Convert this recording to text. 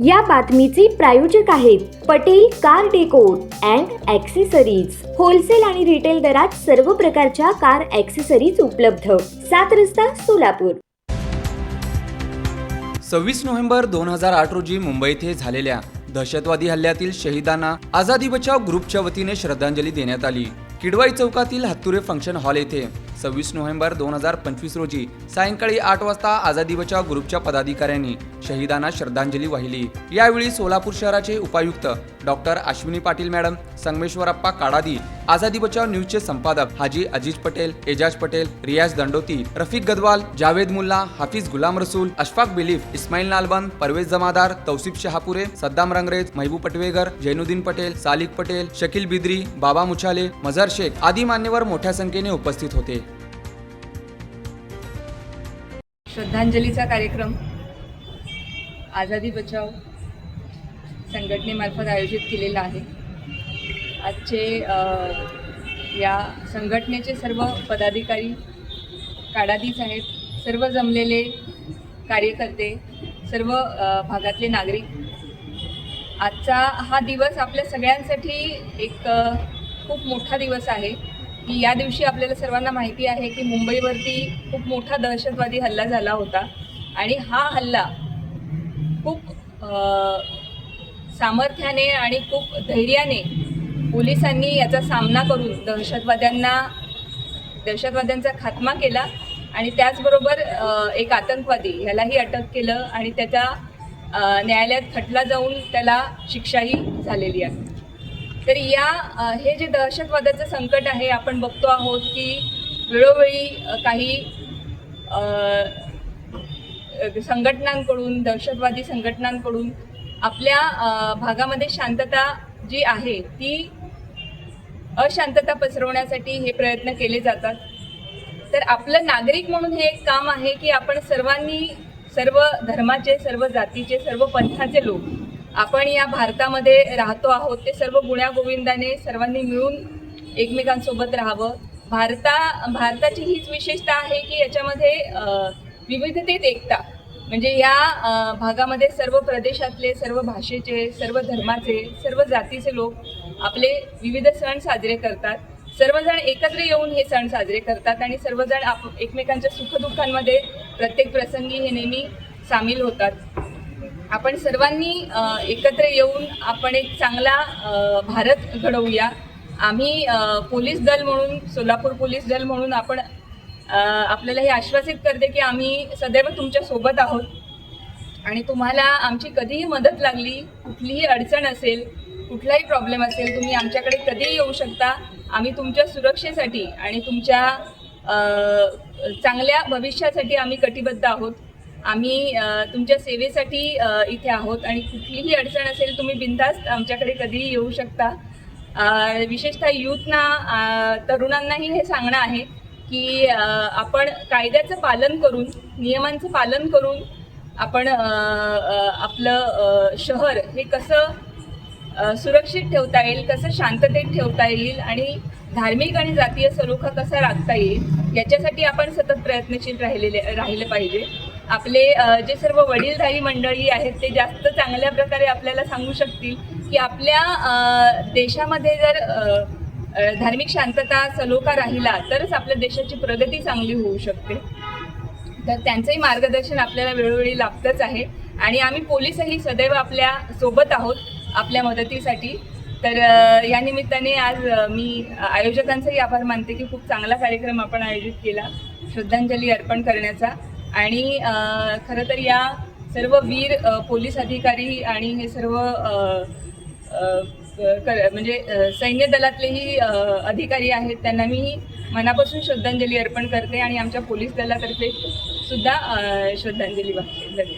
या बातमीचे प्रायोजक आहेत Patel car decor and accessories. Wholesale आणि रिटेल दरात सर्व प्रकारच्या कार ॲक्सेसरीज उपलब्ध. सात रस्ता सोलापूर. सव्वीस नोव्हेंबर दोन हजार आठ रोजी मुंबई येथे झालेल्या दहशतवादी हल्ल्यातील शहीदांना आझादी बचाव ग्रुपच्या वतीने श्रद्धांजली देण्यात आली. किडवाई चौकातील हत्तुरे फंक्शन हॉल येथे सव्वीस नोव्हेंबर दोन हजार पंचवीस रोजी सायंकाळी आठ वाजता आझादी बचाव ग्रुपच्या पदाधिकाऱ्यांनी शहीदांना श्रद्धांजली वाहिली. यावेळी सोलापूर शहराचे उपायुक्त डॉक्टर अश्विनी पाटील मॅडम संगमेश्वरप्पा काडादी आझादी बचाव न्यूजचे संपादक हाजी अजीज पटेल एजाज पटेल रियाज दंडोती रफिक गदवाल जावेद मुल्ला हाफिज गुलाम रसूल अशफाक बिलीफ इस्माईल नालबंद परवेज जमादार तौसिफ शहापुरे सद्दाम रंगरेज महबूब पटवेगर जैनुद्दीन पटेल सालिक पटेल शकील बिद्री बाबा मुछाले मझर शेख आदी मान्यवर मोठ्या संख्येने उपस्थित होते. श्रद्धांजलीचा कार्यक्रम आझादी बचाव संघटनेमार्फत आयोजित केलेला आहे. आजचे या संघटनेचे सर्व पदाधिकारी काडादीच आहेत सर्व जमलेले कार्यकर्ते सर्व भागातले नागरिक. आजचा हा दिवस आपल्या सगळ्यांसाठी एक खूप मोठा दिवस आहे. की या दिवशी आपल्याला सर्वांना माहिती आहे की मुंबईवरती खूप मोठा दहशतवादी हल्ला झाला होता. आणि हा हल्ला खूप सामर्थ्याने आणि खूप धैर्याने पोलिसांनी याचा सामना करून दहशतवाद्यांना दहशतवाद्यांचा खात्मा केला आणि त्याचबरोबर एक आतंकवादी ह्यालाही अटक केलं आणि त्याच्या न्यायालयात खटला जाऊन त्याला शिक्षाही झालेली आहे. तर या हे जे दहशतवादाचं संकट आहे आपण बघतो आहोत की वेळोवेळी काही संघटनांकडून दहशतवादी संघटनांकडून आपल्या भागामध्ये शांतता जी आहे ती अशांतता पसरवण्यासाठी हे प्रयत्न केले जातात. तर आपलं नागरिक म्हणून हे एक काम आहे की आपण सर्वांनी सर्व धर्माचे सर्व जातीचे सर्व पंथाचे लोक आपण या भारतामध्ये राहतो आहोत ते सर्व गुण्यागोविंदाने सर्वांनी मिळून एकमेकांसोबत राहावं. भारता भारताची हीच विशेषता आहे की याच्यामध्ये विविधतेत एकता. म्हणजे या भागामध्ये सर्व प्रदेशातले सर्व भाषेचे सर्व धर्माचे सर्व जातीचे लोक आपले विविध सण साजरे करतात. सर्वजण एकत्र येऊन हे सण साजरे करतात आणि सर्वजण आप एकमेकांच्या सुखदुःखांमध्ये प्रत्येक प्रसंगी हे नेहमी सामील होतात. आपण सर्वांनी एकत्र येऊन आपण एक चांगला भारत घडवूया. आम्ही पोलीस दल म्हणून सोलापूर पोलीस दल म्हणून आपण आपल्याला हे आश्वासित करते की आम्ही सदैव तुमच्यासोबत आहोत. आणि तुम्हाला आमची कधीही मदत लागली कुठलीही अडचण असेल कुठलाही प्रॉब्लेम असेल तुम्ही आमच्याकडे कधीही येऊ शकता. आम्ही तुमच्या सुरक्षेसाठी आणि तुमच्या चांगल्या भविष्यासाठी आम्ही कटिबद्ध आहोत. आम्ही तुमच्या सेवेसाठी इथे आहोत आणि कुठलीही अडचण असेल तुम्ही बिनधास्त आमच्याकडे कधीही येऊ शकता. विशेषतः यूथना तरुणांनाही हे सांगणं आहे की आपण कायद्याचं पालन करून नियमांचं पालन करून आपण आपलं शहर हे कसं सुरक्षित ठेवता येईल कसं शांततेत ठेवता येईल आणि धार्मिक आणि जातीय सलोखा कसा राखता येईल याच्यासाठी आपण सतत प्रयत्नशील राहिलेले राहिले पाहिजे. आपले जे सर्व वडीलधारी मंडळी आहेत ते जास्त चांगल्या प्रकारे आपल्याला सांगू शकतील की आपल्या देशामध्ये जर धार्मिक शांतता सलोखा राहिला तरच आपल्या देशाची प्रगती चांगली होऊ शकते. तर त्यांचंही मार्गदर्शन आपल्याला वेळोवेळी लागतंच आहे. आणि आम्ही पोलीसही सदैव आपल्यासोबत आहोत आपल्या मदतीसाठी. तर या निमित्ताने आज मी आयोजकांचाही आभार मानते की खूप चांगला कार्यक्रम आपण आयोजित केला. श्रद्धांजली अर्पण करण्याचा. आणि खरं तर या सर्व वीर पोलीस अधिकारी आणि हे सर्व कर म्हणजे सैन्य दलातलेही अधिकारी आहेत त्यांना मी मनापासून श्रद्धांजली अर्पण करते आणि आमच्या पोलीस दलातर्फे सुद्धा श्रद्धांजली वाहते. धन्यवाद.